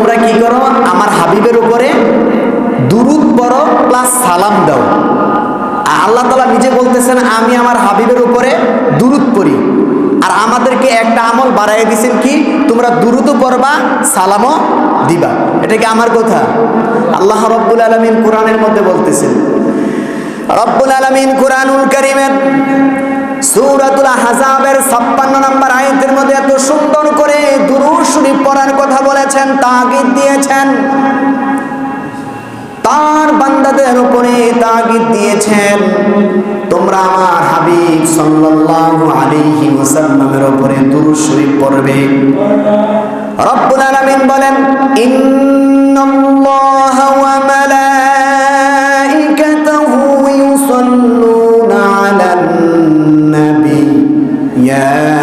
তোমরা কি করো? আমার হাবিবের উপরে দুরুদ পড়ো প্লাস সালাম দাও। আল্লাহ তালা নিজে বলতেছেন, আমি আমার হাবিবের উপরে দুরুদ পড়ি। আর আমাদেরকে একটা আমল বাড়াই দিয়েছেন কি? তোমরা দুরুদও করবা সালামও দিবা। এটা কি আমার কথা? আল্লাহ রব্বুল আলমিন কোরআনের মধ্যে বলতেছেন, রব্বুল আলমিন কোরআনুল করিমের সূরাতুল আহজাবের 56 নম্বর আয়াতের মধ্যে এত সুন্দর করে দুরূদ শরীফ পড়ার কথা বলেছেন, তাগিদ দিয়েছেন। তার বান্দাদের উপরে তাগিদ দিয়েছেন। তোমরা আমার হাবিব সাল্লাল্লাহু আলাইহি ওয়াসাল্লামের উপরে দুরূদ শরীফ পড়বে। রব্বুল আলামিন বলেন, ইন্নাল্লাহা ওয়া মালাইকাতাহু ইয়া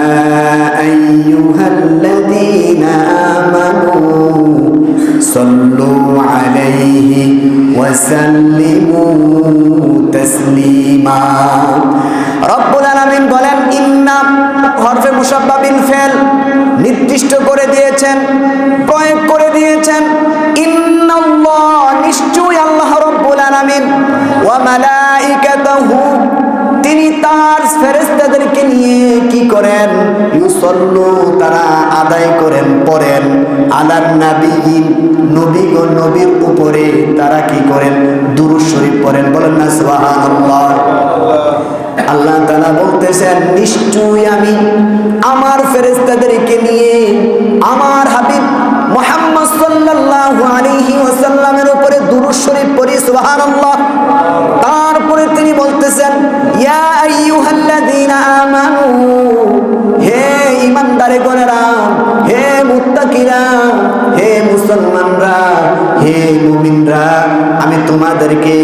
ইউসাল্লু তারা আদায় করেন, পড়েন। আলান নাবিয়িন, নবী গো নবীর উপরে তারা কি করেন? দুরূদ শরীফ পড়েন। বলেন না, সুবহানাল্লাহ। আল্লাহ তাআলা বলতেছেন, নিশ্চয়ই আমি আমার ফেরেস্তাদেরকে নিয়ে আমার হাবিব মুহাম্মদ সাল্লাল্লাহু আলাইহি ওয়াসাল্লামের উপরে দুরূদ শরীফ পড়ি, সুবহানাল্লাহ। তারপরে তিনি বলতেছেন, ইয়া আইয়ুহাল্লাযীনা আমানু হে মুমিনরা, আমি তোমাদেরকে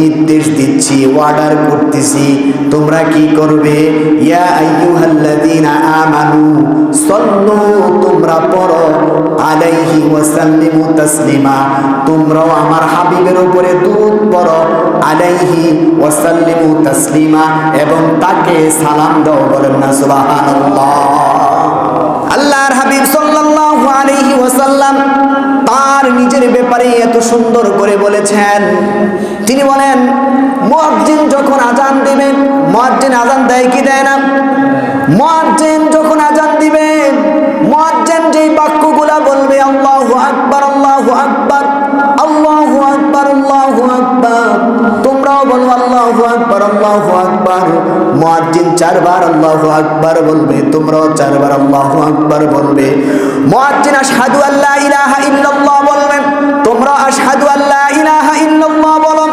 নির্দেশ দিচ্ছি অর্ডার করতেছি। তোমরা কি করবে? ইয়া আইয়ুহাল্লাযীনা আমানু, সাল্লু, তোমরা পড়ো। আলাইহি ওয়াসাল্লিমু তাসলিমা, তোমরাও আমার হাবিবের উপরে দুধ পড়ো। আলাইহি ওয়াসাল্লিমু তাসলিমা, এবং তাকে সালাম দাও, বলেন না, সুবহানাল্লাহ। আল্লাহর হাবিব সাল্লাল্লাহু আলাইহি ওয়াসাল্লাম তার নিজের ব্যাপারে এত সুন্দর করে বলেছেন। তিনি বলেন মহাজিন যখন আজান দিবে মহাজিন আজান দেয় কি দেয় না? মহাজিন যখন আজান দিবেন মহাজিন যেই বাক্যগুলা বলবে, আল্লাহ আকবার আল্লাহ আকবার আল্লাহ আকবার আল্লাহ আকবার। তোমরাও বলো আল্লাহু আকবার আল্লাহু আকবার। মুয়াজ্জিন চারবার, আল্লাহু আকবার বলবে। তোমরাও চারবার, আল্লাহু আকবার বলবে। মুয়াজ্জিন, আশহাদু আল্লা ইলাহা ইল্লাল্লাহ বলবে। তোমরা, আশহাদু আল্লা ইলাহা ইল্লাল্লাহ বলো।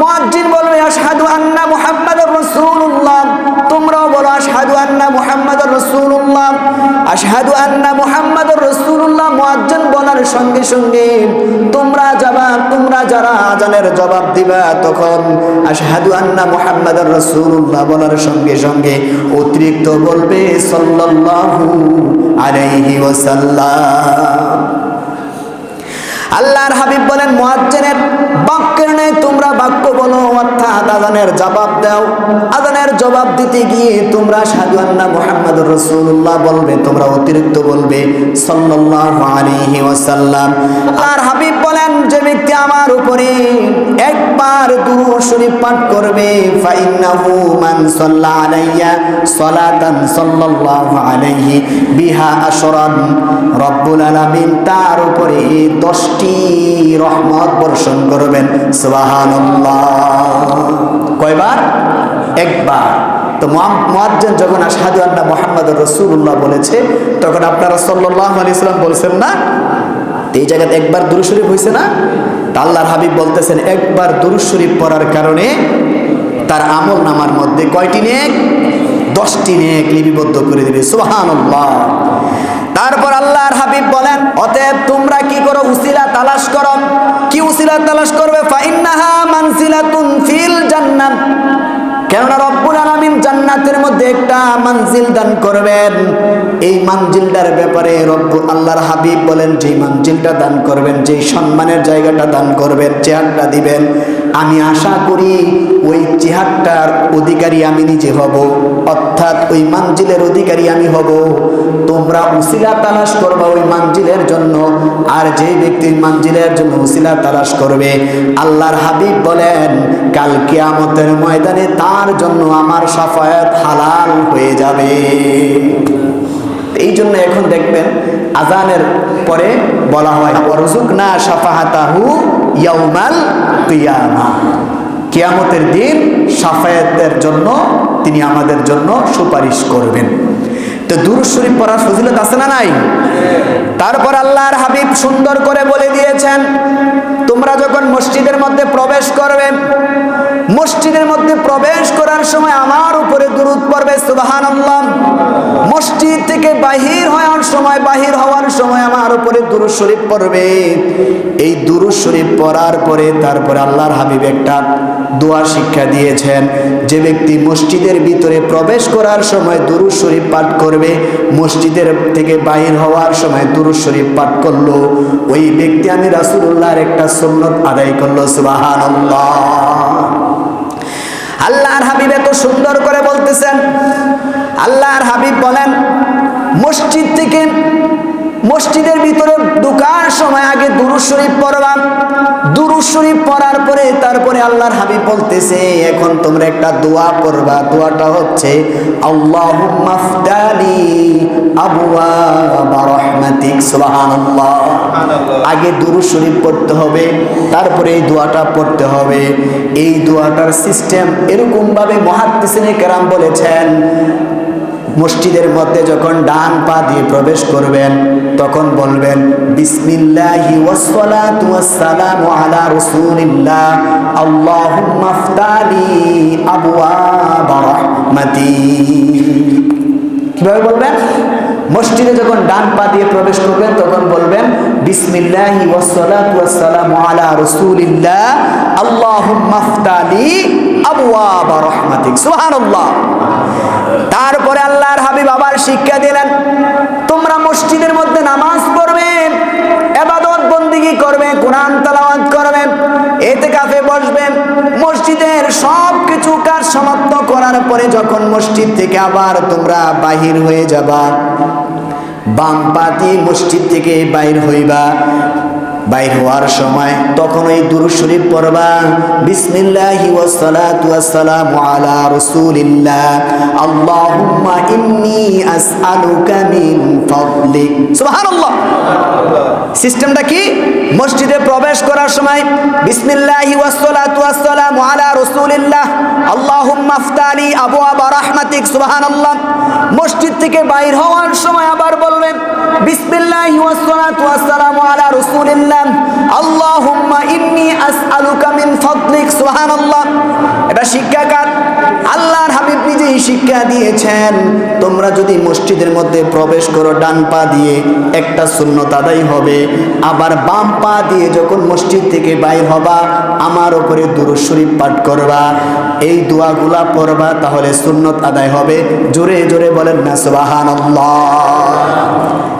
মুয়াজ্জিন বলবে, আশহাদু আন্না মুহাম্মাদুর রাসূলুল্লাহ তোমরাও বলো, আশহাদু আন্না মুহাম্মাদুর রাসূলুল্লাহ আশহাদু আন্না মুহাম্মাদুর মুয়াজ্জিন বলার সঙ্গে সঙ্গে তোমরা যাবা, তোমরা যারা আজানের জবাব দিবা, তখন আশহাদু আন্না মুহাম্মাদুর রাসূলুল্লাহ বলার সঙ্গে সঙ্গে অতিরিক্ত বলবে সাল্লাল্লাহু আলাইহি ওয়াসাল্লাম। আল্লাহর হাবিব বলেন, মুয়াজ্জিনের বাক্যের নেই তোমরা বাক্য বলো, অর্থাৎ আজানের জবাব দাও। আজানের জবাব দিতে গিয়ে তোমরা সাধু আন্না মুহাম্মদুর রাসূলুল্লাহ বলবে, তোমরা অতিরিক্ত বলবে, সাল্লাল্লাহু আলাইহি ওয়াসাল্লাম। আর হাবিব বলেন, যে ব্যক্তি আমার উপরে একবার দুরূদ শরীফ পাঠ করবে, ফাইন্নাহু মান সাল্লা আলাইয়া সালাতান সাল্লাল্লাহু আলাইহি বিহা আশরান। রব্বুল আলামিন তার উপরে 10টি রহমত বর্ষণ করবেন। কয়বার? একবার। তো মুয়াজ্জিন যখন আসাদু আন্না মুহাম্মাদুর রসুল্লাহ বলেছে, তখন আপনারা সাল্লাল্লাহু আলাইহি সাল্লাম বলছেন না? এই জায়গাতে একবার দুরূদ শরীফ হয়েছে না? আল্লাহর হাবিব বলতেছেন, একবার দুরূদ শরীফ পড়ার কারণে তার আমল নামার মধ্যে কয়টি নেক? দশটি নেক লিপিবদ্ধ করে দিবে। সুবহানাল্লাহ। তারপর আল্লাহর হাবিব বলেন, অতএব তোমরা কি করো? উসিলা তালাশ করো। কি উসিলা তালাশ করবে? ফাইন্নাহা মানসিলাতুন ফিল জান্নাত। কেননা রব্বুল আলামিন জান্নাতের মধ্যে একটা মানজিল দান করবেন। এই মানজিলটার ব্যাপারে রব্বুল, আল্লাহর হাবিব বলেন যে মানজিলটা দান করবেন, যেই সম্মানের জায়গাটা দান করবেন, চেয়ারটা দিবেন আমি আশা করি ওই চেহারটার অধিকারী আমি নিজে হব। অর্থাৎ ওই মানজিলের অধিকারী আমি হব। তোমরা উসিলা তালাশ করবা ওই মানজিলের জন্য। আর যে ব্যক্তি মানজিলের জন্য উসিলা তালাশ করবে, আল্লাহর হাবিব বলেন, কাল কিয়ামতের ময়দানে তার জন্য আমার সাফায়াত হালাল হয়ে যাবে। এই জন্য এখন দেখবেন আজানের পরে বলা হয় অরজুক না সাফাহাতাহু ইয়াউমাল কিয়ামা। কিয়ামতের দিন সাফায়াতের জন্য তিনি আমাদের জন্য সুপারিশ করবেন। তো দুরুদ শরীফ পড়ার ফজিলত আছে না নাই? তারপর আল্লাহর হাবিব সুন্দর করে বলে দিয়েছেন, তোমরা যখন মসজিদের মধ্যে প্রবেশ করবে, মসজিদের মধ্যে প্রবেশ করার সময় আমার উপরে দুরুদ পড়বে সুবাহান মসজিদ থেকে বাহির হওয়ার সময়, বাহির হওয়ার সময় আমার উপরে দুরুদ শরীফ পড়বে। এই দুরুদ শরীফ পড়ার পরে তারপরে আল্লাহর হাবিব একটা দোয়া শিক্ষা দিয়েছেন, যে ব্যক্তি মসজিদের ভিতরে প্রবেশ করার সময় দুরুদ শরীফ পাঠ করবে, মসজিদের থেকে বাহির হওয়ার সময় দুরুদ শরীফ পাঠ করল, ওই ব্যক্তি আমি রাসুল্লাহর একটা সুন্নত আদায় করল, সুবহানাল্লাহ। আল্লাহর হাবিব এত সুন্দর করে বলতেছেন আল্লাহর হাবিব বলেন মসজিদ থেকে মসজিদের ভিতরে ঢুকার সময় আগে দুরু শরীফ পড়বা দুরু শরীফ পড়ার পরে তারপরে আল্লাহর হাবিব বলতেছে এখন তোমরা একটা দোয়া পড়বা। দোয়াটা হচ্ছে আগে দুরু শরীফ পড়তে হবে তারপরে এই দোয়াটা পড়তে হবে। এই দোয়াটার সিস্টেম এরকমভাবে ভাবে মহাদ্দিসিনে কেরাম বলেছেন মসজিদের মধ্যে যখন ডান পা দিয়ে প্রবেশ করবেন, তখন বলবেন, বিসমিল্লাহি ওয়াসসালাতু ওয়াসসালামু আলা রাসূলিল্লাহ। আল্লাহুম্মা ফতালি আবওয়াবা রাহমাতিক কীভাবে বলবেন? মসজিদে যখন ডান পা দিয়ে প্রবেশ করবেন, তখন বলবেন, বিসমিল্লাহি ওয়াসসালাতু ওয়াসসালামু আলা রাসূলিল্লাহ। আল্লাহুম্মা ফতালি আবওয়াবা রাহমাতিক। সুবহানাল্লাহ। তারপরে আল্লাহর হাবিব আবার শিক্ষা দিলেন, তোমরা মসজিদের মধ্যে নামাজ পড়বে, এবাদত বন্দিগি করবে, কোরআন তালাওয়াত করবে এতে কাফে বসবেন মসজিদের সব কিছু কাজ সমাপ্ত করার পরে যখন মসজিদ থেকে আবার তোমরা বাহির হয়ে যাবা, বাম পাতি মসজিদ থেকে বাইর হইবা বাইর হওয়ার সময় তখন ওই দুরুদ শরীফ পড়বা, বিসমিল্লাহি ওয়াসসালাতু ওয়াসসালামু আলা রাসূলিল্লাহ, আল্লাহুম্মা ইন্নী আসআলুকা মিন ফাদলিক সুবহানাল্লাহ। সিস্টেমটা কি? মসজিদে প্রবেশ করার সময়, বিসমিল্লাহি ওয়াসসালাতু ওয়াসসালামু আলা রাসূলিল্লাহ, আল্লাহুম্মা ফতালি আবওয়াবা রাহমাতিক। সুবহানাল্লাহ। মসজিদ থেকে বাইর হওয়ার সময় আবার বলবেন বিসমিল্লাহি ওয়াসসালাতু ওয়াসসালামু আলা রাসূলিল্লাহ আল্লাহুম্মা ইন্নী আসআলুকা মিন ফাদলিক, সুবহানাল্লাহ। এটা শিক্ষাকার, আল্লাহর হাবিব নিজেই শিক্ষা দিয়েছেন, তোমরা যদি মসজিদের মধ্যে প্রবেশ করো, ডান পা দিয়ে একটা সুন্নত আদায় হবে, আবার বাম পা দিয়ে যখন মসজিদ থেকে বাইর হবা, আমার উপরে দুরুদ শরীফ পাঠ করবা। এই দোয়াগুলা পড়বা, তাহলে সুন্নত আদায় হবে। জোরে জোরে বলেন না, সুবহানাল্লাহ।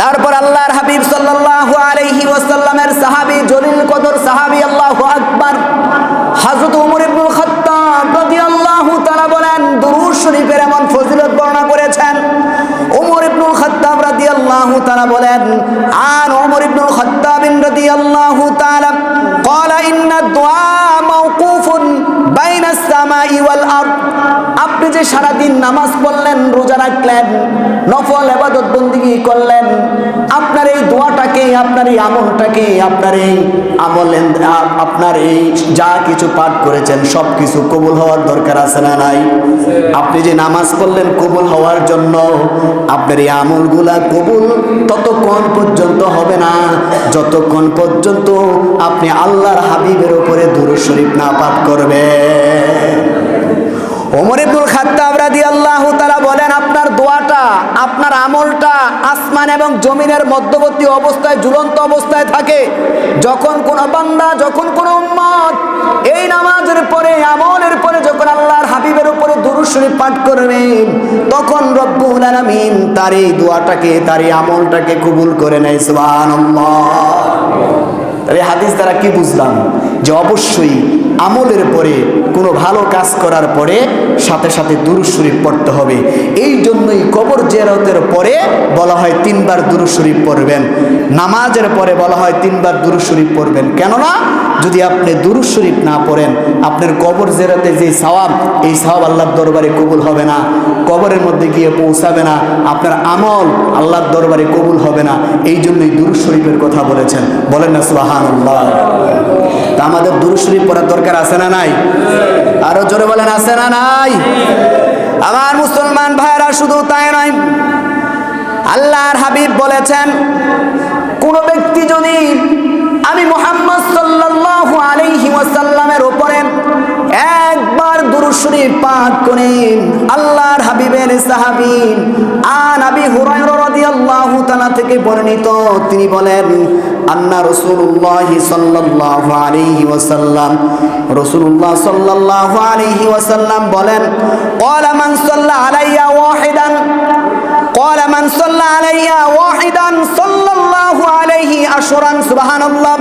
তারপর আল্লাহর হাবিব সাল্লাল্লাহু আলাইহি ওয়াসাল্লামের সাহাবী জলিল কদর সাহাবী আল্লাহু আকবার হযরত ওমর ইবনুল খাত্তাব রাদিয়াল্লাহু তাআলা বলেন দুরূদ শরীফের এমন ফজিলত বর্ণনা করেছেন ওমর ইবনুল খাত্তাব রাদিয়াল্লাহু তাআলা বলেন আন ওমর ইবনুল খাত্তাব রাদিয়াল্লাহু তাআলা قال ان الدعاء موقوف بين السماء والارض আপনি যে সারাদিন নামাজ পড়লেন রোজা রাখলেন নফল এবাদত বন্দিগি করলেন আপনার এই দোয়াটাকে, আপনার এই আমলটাকে, আপনার এই আমল আপনার এই যা কিছু পাঠ করেছেন সব কিছু কবুল হওয়ার দরকার আছে না নাই? আপনি যে নামাজ পড়লেন কবুল হওয়ার জন্য, আপনার এই আমলগুলা কবুল ততক্ষণ পর্যন্ত হবে না। যতক্ষণ পর্যন্ত আপনি আল্লাহর হাবিবের উপরে দুরুদ শরীফ না পাঠ করবেন। ওমর ইবনুল খাত্তাব রাদিয়াল্লাহু তাআলা বলেন আপনার আমলটা আসমান এবং জমিনের মধ্যবর্তী অবস্থায়, ঝুলন্ত অবস্থায় থাকে। যখন কোন বান্দা, যখন কোন উম্মত এই নামাজের পরে, আমলের পরে যখন আল্লাহর হাবিবের উপরে দুরুশরী পাঠ করবেন তখন রব্বুল আলামিন তার এই দোয়াটাকে, তার এই আমলটাকে কবুল করে নেয়, সুবহানাল্লাহ। তাহলে হাদিস দ্বারা কি বুঝলাম? যে অবশ্যই আমলের পরে কোনো ভালো কাজ করার পরে সাথে সাথে দুরুদ শরীফ পড়তে হবে। এই জন্যই কবর জেরতের পরে বলা হয় তিনবার দুরুদ শরীফ পড়বেন। নামাজের পরে বলা হয় তিনবার দুরুদ শরীফ পড়বেন। কেননা যদি আপনি দুরুদ শরীফ না পড়েন, আপনার কবর জেরাতে যে সওয়াব, এই সওয়াব আল্লাহর দরবারে কবুল হবে না। কবরের মধ্যে গিয়ে পৌঁছাবে না। আপনার আমল আল্লাহর দরবারে কবুল হবে না। এই জন্যই দুরুদ শরীফের কথা বলেছেন। বলেন না, সুবহানাল্লাহ। তা আমাদের দুরুদ শরীফ পড়ার দরকার আছে না নাই? আরও জোরে বলেন, আছে না নাই? আমার মুসলমান ভাইরা শুধু তাই নয়। আল্লাহর হাবিব বলেছেন, কোন ব্যক্তি যদি আমি করেন আল্লাহর হাবিবের সাহাবিন আন আবি হুরায়রা রাদিয়াল্লাহু তাআলা থেকে বর্ণিত। তিনি বলেন, আন্না রাসূলুল্লাহি সাল্লাল্লাহু আলাইহি ওয়াসাল্লাম রাসূলুল্লাহ সাল্লাল্লাহু আলাইহি ওয়াসাল্লাম বলেন, ক্বালা মান সাল্লা আলাইয়া ওয়াহিদান, ক্বালা মান সাল্লা আলাইয়া ওয়াহিদান আশরান সুবহানাল্লাহ।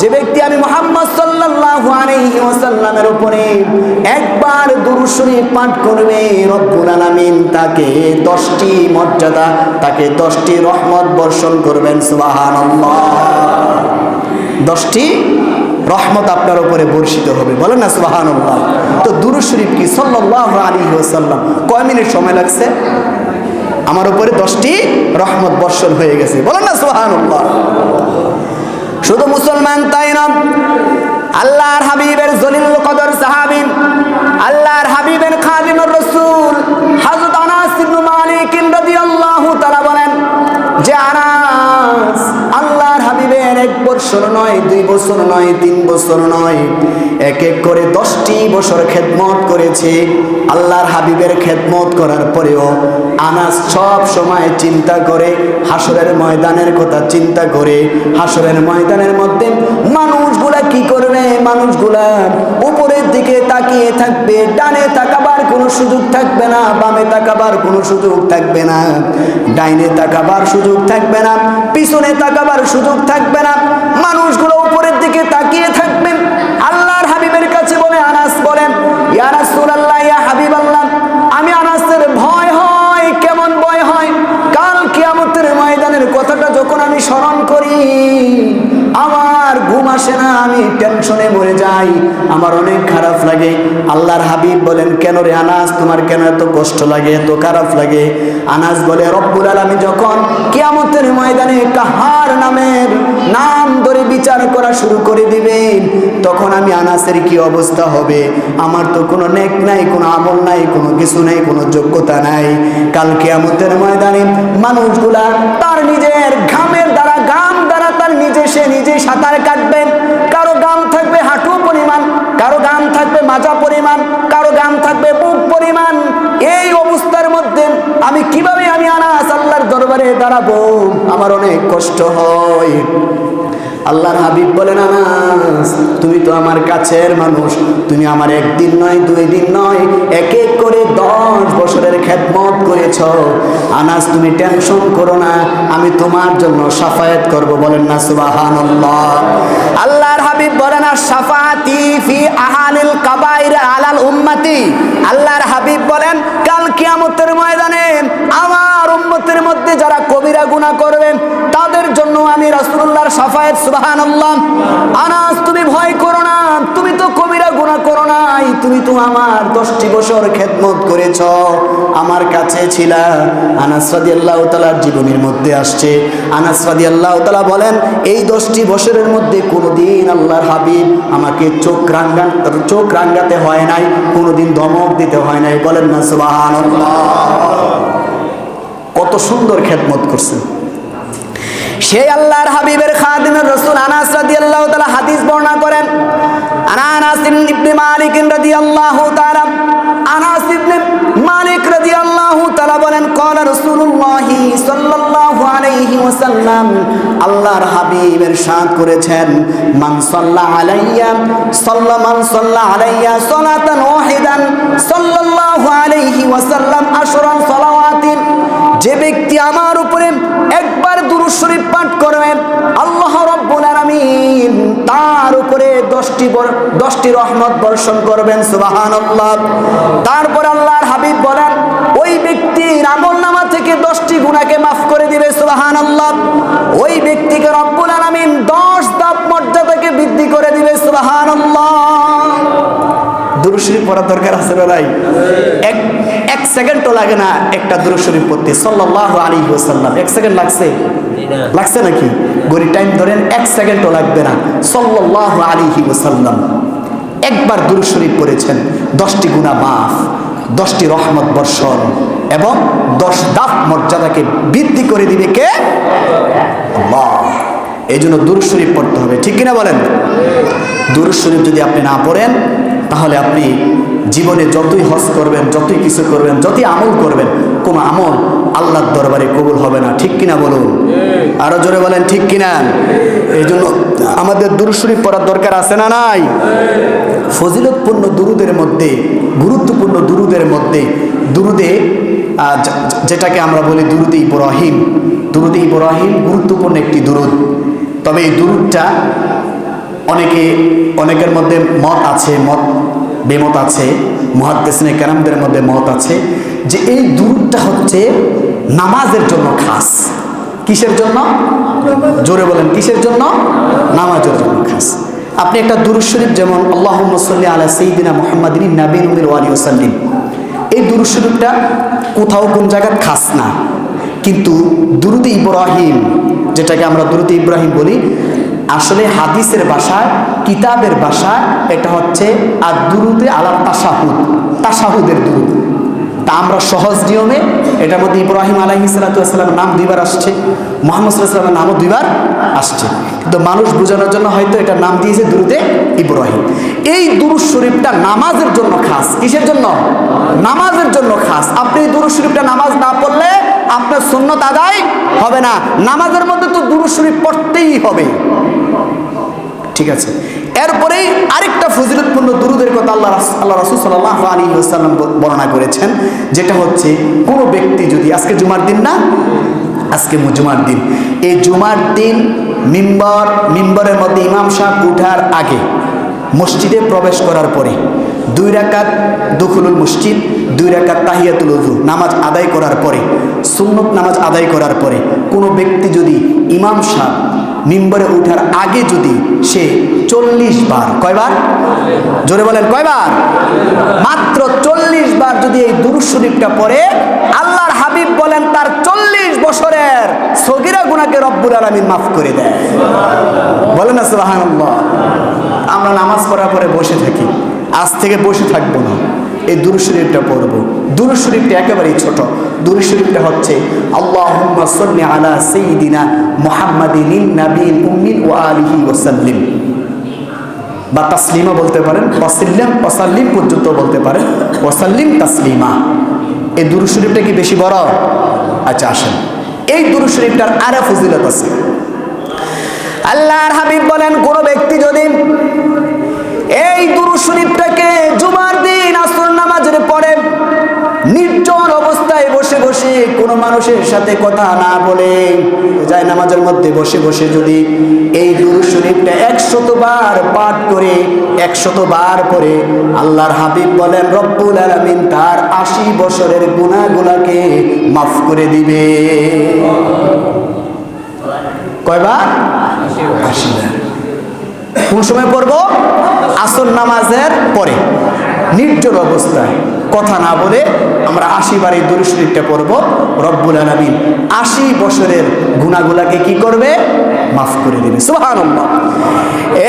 যে ব্যক্তি আমি মোহাম্মদ সাল্লাল্লাহু আলাইহি ওয়াসাল্লামের উপরে একবার দুরূদ শরীফ পাঠ করবে, রব্বুল তাকে 10টি মর্যাদা, তাকে 10টি রহমত বর্ষণ করবেন, সুবহানাল্লাহ। দশটি রহমত আপনার উপরে বর্ষিত হবে, বলেন না সুবাহান তো দুরু শরীফ কি? সাল্লাহ আলী ওসাল্লাম কয় মিনিট সময় লাগছে? আমার উপরে দশটি রহমত বর্ষণ হয়ে গেছে। বলেন না সোহান শুধু মুসলমান তাই না, আল্লাহর হাবিবের জলিল কদর সাহাবিন আল্লাহর বছর নয়, দুই বছর নয়, তিন বছর নয়, এক এক করে দশটি বছর খেদমত করেছে। আল্লাহর হাবিবের খেদমত করার পরেও আনাস সব সময় চিন্তা করে হাসরের ময়দানের কথা চিন্তা করে হাসরের ময়দানের মধ্যে মানুষগুলা কি করবে? মানুষগুলা উপরের দিকে তাকিয়ে থাকবে, ডানে তাকাবার কোনো সুযোগ থাকবে না, বামে তাকাবার কোনো সুযোগ থাকবে না, ডাইনে তাকাবার সুযোগ থাকবে না, পিছনে তাকাবার সুযোগ থাকবে না মানুষগুলো উপরের দিকে তাকিয়ে থাকবেন। আল্লাহর হাবিবের কাছে বলে আনাস বলেন ইয়ারাসুল রাসূলুল্লাহ আসে না, আমি টেনশনে মরে যাই। আমার অনেক খারাপ লাগে। আল্লাহর হাবিব বলেন, কেন রে আনাস, তোমার কেন এত কষ্ট লাগে, এত খারাপ লাগে? আনাস বলে, রব্বুল আলামিন যখন কিয়ামতের ময়দানে কাহার নামের নাম ধরে বিচার করা শুরু করে দিবেন, তখন আমি আনাসের কি অবস্থা হবে? আমার তো কোনো নেক নাই, কোনো আমল নাই, কোনো কিছু নাই, কোনো যোগ্যতা নাই। কাল কেয়ামতের ময়দানে মানুষগুলা তার নিজের ঘামের দ্বারা গাম দ্বারা নিজে সে নিজেই সাঁতার কাটবেন। কারও গাম থাকবে হাঁটু পরিমাণ, কারও গাম থাকবে মাজা পরিমাণ, কারও গাম থাকবে বুক পরিমাণ। এই অবস্থার মধ্যে আমি কীভাবে আমি আনা আল্লাহর দরবারে দাঁড়াবো? আমার অনেক কষ্ট হয়। আল্লাহর হাবিব বলেন, আনাস, তুমি তো আমার কাছের মানুষ। তুমি আমার একদিন নয়, দুই দিন নয়, এক এক করে দশ বছরের খেদমত করেছ। আনাস, তুমি টেনশন করো না, আমি তোমার জন্য সাফায়াত করব। বলেন না সুবাহান আল্লাহর হাবিব বলেন, আর সাফাতি ফি আহানিল কাবাইর আলাল উম্মতি। আল্লাহর হাবিব বলেন, কাল কিয়ামতের ময়দানে গুনাহ করবেন, তাদের জন্য আমি রাসূলুল্লাহর সাফায়াত সুবহানাল্লাহ। আনাস, তুমি ভয় করো না, তুমি তো কবিরা গুনাহ করো নাই, তুমি তো আমার দশটি বছর খেদমত করেছ, আমার কাছে ছিলা। আনাস রাদিয়াল্লাহু তাআলার জীবনের মধ্যে আসছে। আনাস রাদিয়াল্লাহু তাআলা বলেন, এই দশটি বছরের মধ্যে কোনোদিন আল্লাহর হাবিব আমাকে চোখ রাঙ্গান, চোখ রাঙ্গাতে হয় নাই, কোনোদিন ধমক দিতে হয় নাই। বলেন না, সুবহানাল্লাহ। কত সুন্দর খেদমত করছেন সেই আল্লাহর হাবিবের খাদিমের রাসূল আনাস রাদিয়াল্লাহু তাআলা হাদিস বর্ণনা করেন, আনাস ইবনে মালিক আনাস বলেন, কলা রাসূলুল্লাহ সাল্লাল্লাহু আলাইহি ওয়াসাল্লাম, আল্লাহর করেছেন, মান সাল্লা আলাইয়া, সাল্লা মান সাল্লা আলাইয়া সালাতান ওয়াহিদান, সাল্লাল্লাহু আলাইহি ওয়াসাল্লাম আশরান সালাওয়াতিন করবে? আল্লাহ রাব্বুল আলামিন তার উপরে 10টি বর- 10টি রহমত বর্ষণ করবেন, সুবহানাল্লাহ। তারপর আল্লাহর হাবিব বলেন, ওই ব্যক্তির আমল নামা থেকে 10টি গুনাহকে মাফ করে দিবে, সুবহানাল্লাহ। ওই ব্যক্তিকে রব্বুল আলামিন 10 ধাপ মর্যাদাকে বৃদ্ধি করে দিবে, সুবহানাল্লাহ। দুরুশরী পড়ার দরকার আছে নাই? এক এক সেকেন্ডও লাগে না একটা দুরুশরী পড়তে। সাল্লাল্লাহু আলাইহি ওয়াসাল্লাম। এক সেকেন্ড লাগছে। লাগছে নাকি? গড়ি টাইম ধরেন এক সেকেন্ডও লাগবে না। সাল্লাল্লাহু আলাইহি ওয়াসাল্লাম একবার দুরুশরী পড়েছেন, দশটি গুনাহ মাফ, দশটি রহমত বর্ষণ, এবং দশ দাফ মর্যাদাকে বৃদ্ধি করে দিবে কে? এই জন্য দুরুদ শরীফ পড়তে হবে, ঠিক কিনা বলেন? দুরুদ শরীফ যদি আপনি না পড়েন, তাহলে আপনি জীবনে যতই হজ করবেন, যতই কিছু করবেন, যতই আমল করবেন, কোনো আমল আল্লাহর দরবারে কবুল হবে না, ঠিক কিনা বলুন? আরও জোরে বলেন, ঠিক কিনা? এই জন্য আমাদের দুরুদ শরীফ পড়ার দরকার আছে না নাই? ফজিলতপূর্ণ দুরুদের মধ্যে, গুরুত্বপূর্ণ দুরুদের মধ্যে, দুরুদে যেটাকে আমরা বলি দুরুদে ইব্রাহিম। দুরুদে ইব্রাহিম গুরুত্বপূর্ণ একটি দুরুদ। তবে এই দুরুদটা অনেকে, অনেকের মধ্যে মত আছে, মত, বেমত আছে, মহাদ্দেসনে কেরামদের মধ্যে মত আছে, যে এই দুরুদটা হচ্ছে নামাজের জন্য খাস। কিসের জন্য? জোরে বলেন, কিসের জন্য? নামাজের জন্য, খাস। আপনি একটা দুরুদ শরীফ, যেমন আল্লাহ সাল্লি আলা সঈদিনা মোহাম্মদিন নাবিন উমির ওয়ালি ওসাল্লিম এই দুরুদ শরীফটা কোথাও কোন জায়গায় খাস না। কিন্তু দুরুদ ইব্রাহিম, যেটাকে আমরা দুরুদ ইব্রাহিম বলি, আসলে হাদিসের ভাষায়, কিতাবের ভাষায়, এটা হচ্ছে আর দুরুদে আলাপ তাসাহুদ তাসাহুদের দুরুদ। তা আমরা সহজ নিয়মে, এটার মধ্যে ইব্রাহিম আলাহি সালাতামের নাম দুইবার আসছে, মোহাম্মদ সাল্লাহামের নামও দুইবার আসছে। কিন্তু মানুষ বোঝানোর জন্য হয়তো এটা নাম দিয়েছে দুরুদে ইব্রাহিম। এই দুরুদ শরীফটা নামাজের জন্য খাস। কিসের জন্য? নামাজের জন্য খাস। আপনি এই দুরুদ শরীফটা নামাজ না পড়লে আপনার সুন্নত আদায় হবে না। নামাজের মধ্যে তো দুরুদ শরীফ পড়তেই হবে। ঠিক আছে? এরপরেই আরেকটা ফজিলতপূর্ণ দুরুদের কথা আল্লাহ আল্লাহ রসুল সাল্লাহ আলী সাল্লাম বর্ণনা করেছেন, যেটা হচ্ছে কোনো ব্যক্তি যদি আজকে জুমার দিন না, আজকে জুমার দিন। এই জুমার দিন মিম্বর, মিম্বরের মধ্যে ইমাম সাহেব উঠার আগে মসজিদে প্রবেশ করার পরে দুই রাকাত দুখুলুল মসজিদ, দুই রাকাত তাহিয়াতুল উজু নামাজ আদায় করার পরে, সুন্নত নামাজ আদায় করার পরে কোনো ব্যক্তি যদি ইমাম সাহেব মিম্বরে উঠার আগে যদি সে চল্লিশ বার, কয়বার? জোরে বলেন, কয়বার? মাত্র চল্লিশ বার যদি এই দুরুদ শরীফটা পড়ে, আল্লাহর হাবিব বলেন তার চল্লিশ বছরের সগিরা গুনাকে রব্বুল আলমিন মাফ করে দেয়। বলেন না আমরা নামাজ পড়ার পরে বসে থাকি। আজ থেকে বসে থাকব না। এই দুরুদ শরীফটা পড়ব। দুরুদ শরীফটা একেবারেই ছোট। দুরুদ শরীফটা হচ্ছে সাল্লি আলা সাইয়্যিদিনা মুহাম্মাদিন নাবিয়িল উম্মিন ওয়া আলিহি ওয়াসাল্লিম। বা তাসলিমা বলতে পারেন, ওয়াসাল্লিম ওয়াসাল্লিম পর্যন্ত বলতে পারেন, ওয়াসাল্লিম তাসলিমা। এই দুরুদ শরীফটা কি বেশি বড়? আচ্ছা আসেন। এই দুরুদ শরীফটার আরে ফজিলত আছে। আল্লাহর হাবিব বলেন, কোন ব্যক্তি যদি এই দুরু শরীফটাকে কোনো মানুষের সাথে কথা না বলে যায় নামাজের মধ্যে বসে বসে যদি এই দুরু শরীফটা একশত বার পাঠ করে, একশত বার পরে আল্লাহর হাবিব বলেন, রব্বুল আলামিন তার আশি বছরের গুণাগুলাকে মাফ করে দিবে। কয়বার? কোন সময় পড়ব? আসর নামাজের পরে। নির্জন অবস্থায়। কথা না বলে আমরা আশি বার এই দুরু শরীফটা পড়ব। রব্বুল আলমিন আশি বছরের গুণাগুলাকে কি করবে? মাফ করে দেবে। সুবহানাল্লাহ।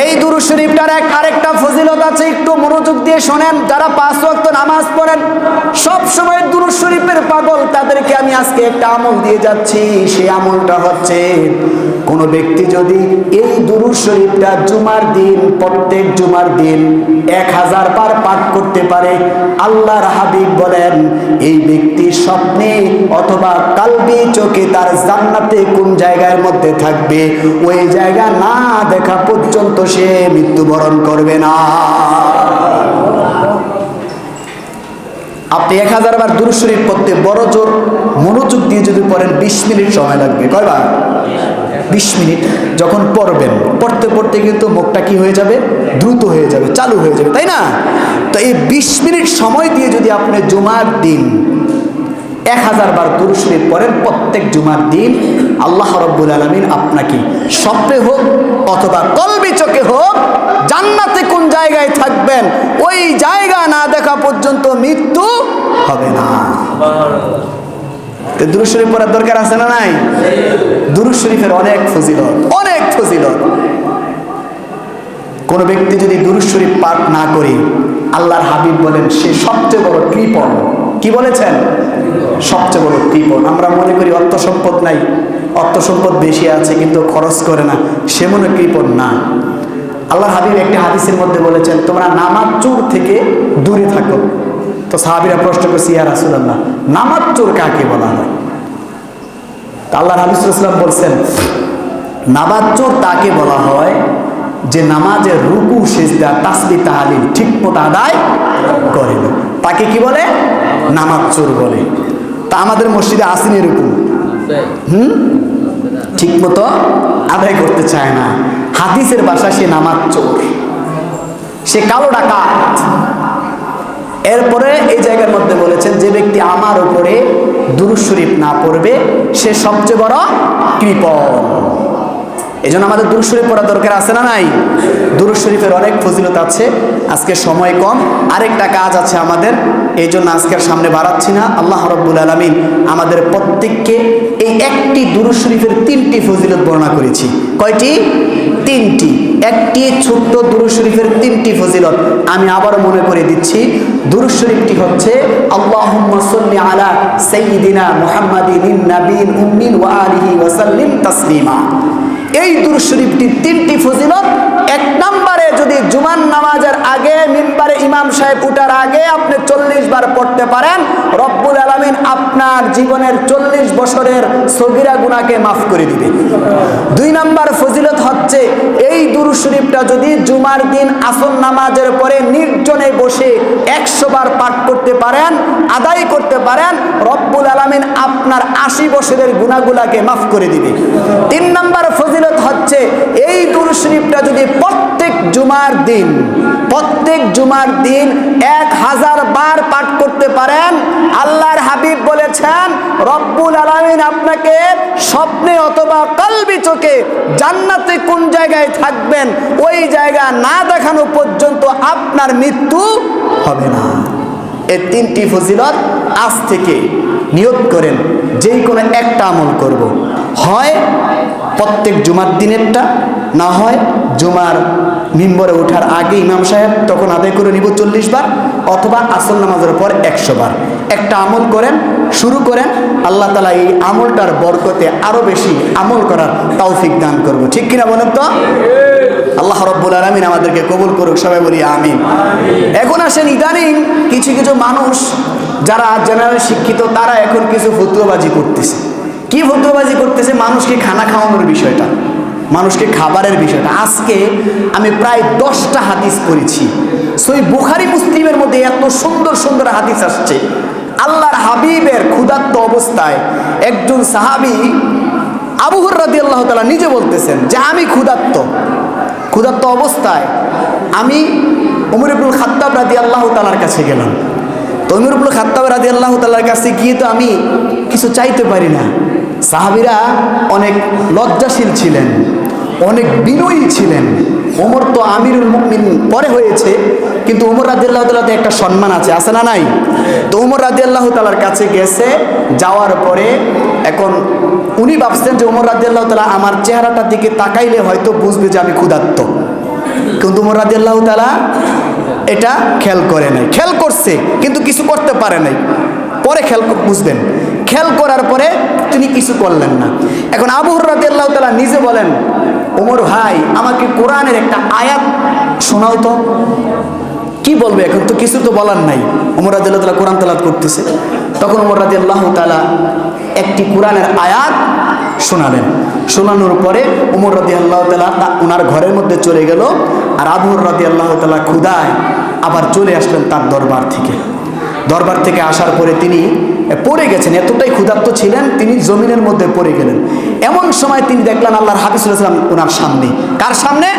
এই দুরু শরীফটার এক আরেকটা ফজিলত আছে, একটু মনোযোগ দিয়ে শোনেন। যারা পাঁচ ওয়াক্ত নামাজ পড়েন, সব সময় দুরু শরীফের পাগল, তাদেরকে আমি আজকে একটা আমল দিয়ে যাচ্ছি। সেই আমলটা হচ্ছে কোনো ব্যক্তি যদি এই দুরুদ শরীফটা জুমার দিন, প্রত্যেক জুমার দিন এক হাজার বার পাঠ করতে পারে, আল্লাহর হাবিব বলেন, এই ব্যক্তি স্বপ্নে অথবা কালবি চোখে তার জান্নাতে কোন জায়গার মধ্যে থাকবে, ওই জায়গা না দেখা পর্যন্ত সে মৃত্যুবরণ করবে না। আপনি এক হাজার বার দুরুদ শরীফ পড়তে বড় জোর মনোযোগ দিয়ে যদি পড়েন, বিশ মিনিট সময় লাগবে। কয়বার? বিশ মিনিট যখন পড়বেন, পড়তে পড়তে কিন্তু মুখটা কি হয়ে যাবে? দ্রুত হয়ে যাবে, চালু হয়ে যাবে, তাই না? তো এই বিশ মিনিট সময় দিয়ে যদি আপনি জুমার দিন এক হাজার বার দুরুদ শরীফ পড়েন, প্রত্যেক জুমার দিন আল্লাহ রব্বুল আলমিন আপনাকে স্বপ্নে হোক অথবা কলবি চোখে হোক, জান্নাতে কোন জায়গায় থাকবেন, ওই জায়গা না দেখা পর্যন্ত মৃত্যু হবে না। শরীফ পড়ার দরকার আছে না নাই? শরীফের অনেক ফজিলত অনেক ফজিলত। ব্যক্তি যদি শরীফ পাঠ না করে, আল্লাহর হাবিব বলেন, সে সবচেয়ে বড় কৃপণ। কি বলেছেন? সবচেয়ে বড় কৃপণ। আমরা মনে করি অর্থ সম্পদ নাই। অর্থ সম্পদ বেশি আছে, কিন্তু খরচ করে না। সে মনে কৃপণ না। আল্লাহর হাবিব একটি হাদিসের মধ্যে বলেছেন, তোমরা নামাজ চোর থেকে দূরে থাকো। তো সাহাবিরা প্রশ্ন করছি, ইয়া রাসুলাল্লাহ, নামাজ চোর কাকে বলা হয়? তা আল্লাহর হাবিবুল্লাম বলছেন, নামাজ চোর তাকে বলা হয় যে নামাজের রুকু, সেজদা তাসবি তাহালিল ঠিক মতো আদায় করে না। তাকে কি বলে? নামাজ চোর বলে। তা আমাদের মসজিদে আসেনি এরকম। হুম? ঠিক মতো আদায় করতে চায় না। হাদিসের বাসা সে নামাজ চোর। সে কালো ডাকাত। এরপরে এই জায়গার মধ্যে বলেছেন, যে ব্যক্তি আমার উপরে দুরুদ শরীফ না পড়বে, সে সবচেয়ে বড় কৃপণ। এই জন্য আমাদের দুরুশরীফ পড়া দরকার আছে না নাই? দুরুদ শরীফের অনেক ফজিলত আছে, আজকে সময় কম, আরেকটা কাজ আছে আমাদের, এই জন্য আজকের সামনে বাড়াচ্ছি না। আল্লাহ রব্বুল আলমিন আমাদের প্রত্যেককে এই একটি দুরুদ শরীফের তিনটি ফজিলত বর্ণনা করেছি। কয়টি? তিনটি। একটি ছোট্ট দুরু শরীফের তিনটি ফজিলত। আমি আবার মনে করে দিচ্ছি দুরু শরীফটি হচ্ছে সাল্লি আলা তাসলিমা। এই দুরুদ শরীফটি তিনটি ফজিলত। এক নম্বরে যদি জুমান নামাজের আগে মিম্বারে ইমাম সাহেব উঠার আগে আপনি চল্লিশ বার পড়তে পারেন, রব্বুল আলমিন আপনার জীবনের চল্লিশ বছরের সগিরা গুণাকে মাফ করে দিবে। দুই নম্বর ফজিলত হচ্ছে এই দুরুদ শরীফটা যদি জুমার দিন আসন নামাজের পরে নির্জনে বসে একশো বার পাঠ করতে পারেন, আদায় করতে পারেন, রব্বুল আলমিন আপনার আশি বছরের গুণাগুলাকে মাফ করে দিবে। তিন নাম্বার ফজিলত হচ্ছে, এই দুরুদ শরীফটা যদি প্রত্যেক জুমার দিন, প্রত্যেক জুমার দিন এক হাজার বার পাঠ করতে পারেন, আল্লাহর হাবিব বলেছেন, রব্বুল আলমিন আপনাকে স্বপ্নে অথবা কলবি চোখে জান্নাতে কোন জায়গায় থাকবেন ওই জায়গা না দেখানো পর্যন্ত আপনার মৃত্যু হবে না এই তিনটি ফজিলত আজ থেকে নিয়োগ করেন, যেই কোনো একটা আমল করব। হয় প্রত্যেক জুমার দিনেরটা, না হয় জুমার মিম্বরে ওঠার আগে ইমাম সাহেব তখন আদায় করে নিব চল্লিশ বার, অথবা আসল নামাজের পর একশো বার একটা আমল করেন, শুরু করেন, আল্লাহ তালা এই আমলটার বরকতে আরও বেশি আমল করার তৌফিক দান করব। ঠিক কিনা বলেন তো? আল্লাহ রব্বুল আলমিন আমাদেরকে কবুল করুক, সবাই বলি আমিন। এখন আসেন ইদানিং কিছু কিছু মানুষ, যারা জেনারেল শিক্ষিত, তারা এখন কিছু ফুতুয়াবাজি করতেছে। কি ফুতুয়াবাজি করতেছে? মানুষকে খানা খাওয়ানোর বিষয়টা, মানুষকে খাবারের বিষয়টা। আজকে আমি প্রায় দশটা হাদিস পড়েছি। সই বুখারি মুসলিমের মধ্যে এত সুন্দর সুন্দর হাদিস আসছে। আল্লাহর হাবিবের ক্ষুধাত্ত অবস্থায় একজন সাহাবি আবুহর রাদি আল্লাহ তালা নিজে বলতেছেন যে, আমি ক্ষুধাত্ত ক্ষুধাত্ত অবস্থায় আমি উমর খাত্তাব রাদি আল্লাহ তালার কাছে গেলাম। তো উমর খাত্তাব রাদি আল্লাহ তালার কাছে গিয়ে তো আমি কিছু চাইতে পারি না। সাহাবিরা অনেক লজ্জাশীল ছিলেন। অনেক বিনয়ী ছিলেন। ওমর তো আমিরুল মুমিন পরে হয়েছে, কিন্তু উমর রাজি আল্লাহ তালাতে একটা সম্মান আছে আছে না নাই? তো উমর রাজি আল্লাহ তালার কাছে গেছে, যাওয়ার পরে এখন উনি ভাবছেন যে উমর রাজি আল্লাহ তালা আমার চেহারাটার দিকে তাকাইলে হয়তো বুঝবে যে আমি ক্ষুধার্ত। কিন্তু উমর রাজি আল্লাহ তালা এটা খেয়াল করে নাই। খেয়াল করছে, কিন্তু কিছু করতে পারে নাই। পরে খেয়াল বুঝবেন। খেয়াল করার পরে তিনি কিছু করলেন না। এখন আবু হরাতে আল্লাহ তালা নিজে বলেন, ওমর ভাই, আমাকে কোরআনের একটা আয়াত শোনাও তো। কি বলবে এখন? তো কিছু তো বলার নাই। ওমর রাজি আল্লাহ তালা কোরআন তালাত করতেছে। তখন ওমর রাজি আল্লাহ তালা একটি কোরআনের আয়াত শোনালেন। শোনানোর পরে উমর রাদি আল্লাহ তালা তা- ওনার ঘরের মধ্যে চলে গেল আর আবুর রাদি আল্লাহ তালা ক্ষুদায় আবার চলে আসলেন তার দরবার থেকে। দরবার থেকে আসার পরে তিনি পড়ে গেছেন, এতটাই ক্ষুধার্ত ছিলেন, তিনি জমিনের মধ্যে পড়ে গেলেন। এমন সময় তিনি দেখলেন আল্লাহর হাফিজুল্লাহাম ওনার সামনে। কার সামনে?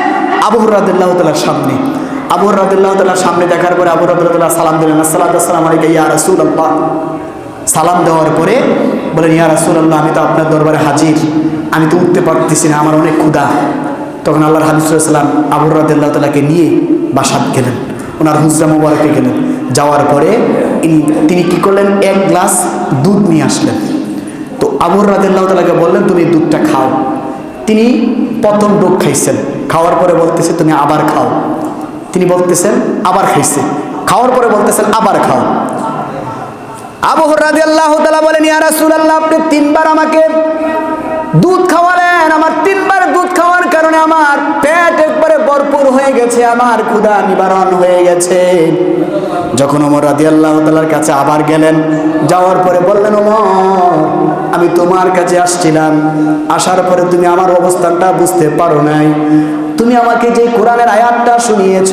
আবুর রাদিল্লাহ তালার সামনে। আবুর রাদিল্লাহ তালার সামনে দেখার পরে আবুর রাদিল্লাহ সালাম দিলেন আসসালাম আলাইকা ইয়া রাসূল আল্লাহ সালাম দেওয়ার পরে বলেন, ইয়া রাসূলুল্লাহ, আমি তো আপনার দরবারে হাজির, আমি তো উঠতে পারতেছি না, আমার অনেক ক্ষুধা। তখন আল্লাহর হাবিবুল্লাম আবুর রাদিল্লাহ তালাকে নিয়ে বাসাত গেলেন। ওনার হুজরা মোবারকে গেলেন। যাওয়ার পরে তিনি কি করলেন? এক গ্লাস দুধ নিয়ে আসলেন। তো আবুর রাদিল্লাহ তালাকে বললেন, তুমি দুধটা খাও। তিনি প্রথম ডোক খাইছেন। খাওয়ার পরে বলতেছে, তুমি আবার খাও। তিনি বলতেছেন, আবার খাইছে। খাওয়ার পরে বলতেছেন, আবার খাও। আবু হরাদি আল্লাহ বলেন, ইয়া রাসূলুল্লাহ, আপনি তিনবার আমাকে দুধ খাওয়ালেন। আমার তিনবার দুধ খাওয়ার কারণে আমার পেট একবারে ভরপুর হয়ে গেছে। আমার ক্ষুধা নিবারণ হয়ে গেছে। যখন ওমর রাদি আল্লাহ তালার কাছে আবার গেলেন, যাওয়ার পরে বললেন, ওমর, আমি তোমার কাছে আসছিলাম। আসার পরে তুমি আমার অবস্থানটা বুঝতে পারো নাই। তুমি আমাকে যে কোরআনের আয়াতটা শুনিয়েছ,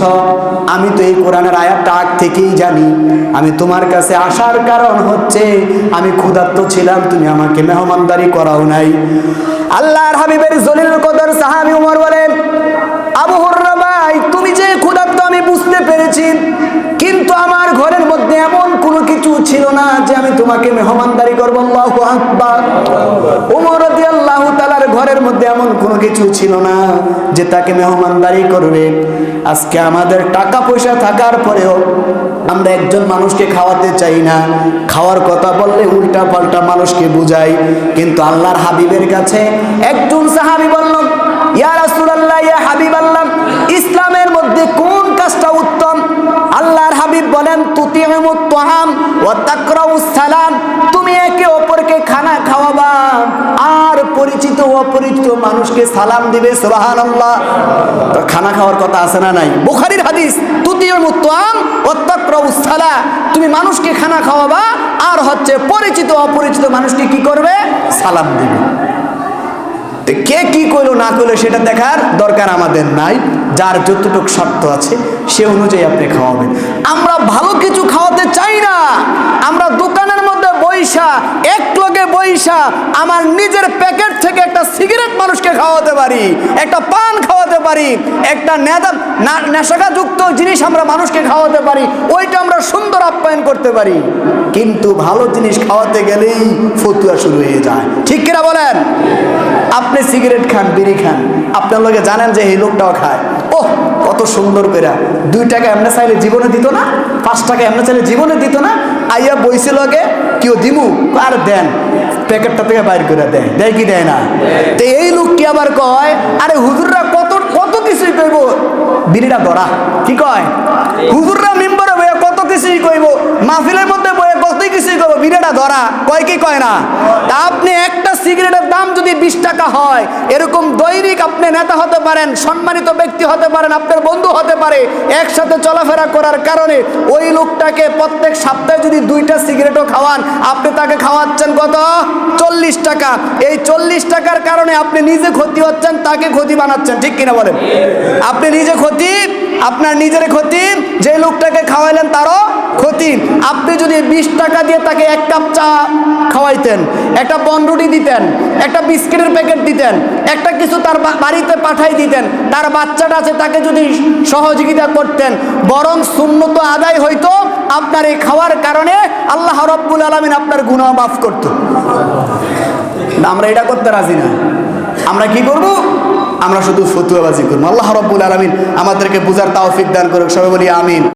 আমি তো এই কোরআনের আয়াতটা আগ থেকেই জানি। আমি তোমার কাছে আসার কারণ হচ্ছে, আমি ক্ষুধার্ত ছিলাম, তুমি আমাকে মেহমানদারি করাও নাই। আল্লাহর হাবিবের জলিল কদর সাহাবি উমর বলেন, আবু হুররা ভাই, তুমি যে ক্ষুধার্ত আমি বুঝতে পেরেছি মধ্যে এমন কোনো কিছু ছিল না যে আমি তোমাকে মেহমানদারি করব, আল্লাহু আকবার। উমর রাদিয়াল্লাহু তাআলার ঘরের মধ্যে এমন কোনো কিছু ছিল না যে তাকে মেহমানদারি করবে। আজকে আমাদের টাকা পয়সা থাকার পরেও আমরা একজন মানুষকে খাওয়াতে চাই না। খাওয়ার কথা বললে উল্টা পাল্টা মানুষকে বুঝাই। কিন্তু আল্লাহর হাবিবের কাছে একজন সাহাবি বলল, ইয়া রাসূলুল্লাহ, ইয়া হাবিবাল্লাহ, ইসলামের মধ্যে কোন কাজটা উত্তম আল্লাহর হাবিব বলেন তুমি একে অপরকে খানা খাওয়াবা। আর পরিচিত অপরিচিত মানুষকে সালাম দিবে, সুবহানাল্লাহ। তো খানা খাওয়ার কথা আছে না নাই? বুখারীর হাদিস তুতিমুত তাহাম ওয়া তাকরাউস তুমি মানুষকে খানা খাওয়াবা, আর হচ্ছে পরিচিত অপরিচিত মানুষকে কি করবে? সালাম দিবে। কে কি করল না করল সেটা দেখার দরকার আমাদের নাই। যার যতটুক শর্ত আছে, সে অনুযায়ী আপনি খাওয়াবেন। আমরা ভালো কিছু খাওয়াতে চাই না। আমরা দোকানের বইসা এক লোকে বইসা আমার নিজের প্যাকেট থেকে একটা সিগারেট মানুষকে খাওয়াতে পারি, একটা পান খাওয়াতে পারি, একটা নেদা নেশাকাযুক্ত জিনিস আমরা মানুষকে খাওয়াতে পারি, ওইটা আমরা সুন্দর আপ্যায়ন করতে পারি। কিন্তু ভালো জিনিস খাওয়াতে গেলেই ফতুয়া শুরু হয়ে যায়। ঠিক কিনা বলেন? আপনি সিগারেট খান, বিড়ি খান, আপনার লোকে জানেন যে এই লোকটাও খায়। ওহ, কত সুন্দর করে। দুই টাকা এমনি চাইলে জীবনে দিত না, পাঁচ টাকা এমনি চাইলে জীবনে দিত না আইয়া বইছে লগে কেউ দিমু? আর দেন, প্যাকেটটা থেকে বাইর করে দেয় দেয় কি দেয় না? তো এই লোক কি আবার কয়, আরে হুজুররা কত কত কিছুই কইব? বিড়িটা ধরা। কি কয়? হুজুররা মেম্বারে বইয়া কত কিছুই কইব? মাহফিলের মধ্যে বইয়া কতই কিছুই কইব বিড়িটা ধরা। কয় কি কয় না? তা আপনি একটা সিগারেটের দাম যদি বিশ টাকা হয়, এরকম দৈনিক আপনি নেতা হতে পারেন, সম্মানিত ব্যক্তি হতে পারেন, আপনার বন্ধু হতে পারে, একসাথে চলাফেরা করার কারণে ওই লোকটাকে প্রত্যেক সপ্তাহে যদি দুইটা সিগারেটও খাওয়ান, আপনি তাকে খাওয়াচ্ছেন কত? চল্লিশ টাকা। এই চল্লিশ টাকার কারণে আপনি নিজে ক্ষতি হচ্ছেন, তাকে ক্ষতি বানাচ্ছেন, ঠিক কিনা বলেন? আপনি নিজে ক্ষতি, আপনার নিজের ক্ষতি, যে লোকটাকে খাওয়াইলেন তারও ক্ষতি আপনি যদি বিশ টাকা দিয়ে তাকে এক কাপ চা খাওয়াইতেন, একটা বনরুটি দিতেন, একটা বিস্কিটের প্যাকেট দিতেন, একটা কিছু তার বাড়িতে পাঠাই দিতেন, তার বাচ্চাটা আছে তাকে যদি সহযোগিতা করতেন, বরং শূন্যত আদায় হইতো, আপনার এই খাওয়ার কারণে আল্লাহ রব্বুল আলমিন আপনার গুনাহ মাফ করতো। আমরা এটা করতে রাজি না। আমরা কি করব? আমরা শুধু ফতুয়াবাজি করব। আল্লাহ রব্বুল আলমিন আমাদেরকে বুঝার তাওফিক দান করুক। সবাই বলি আমিন।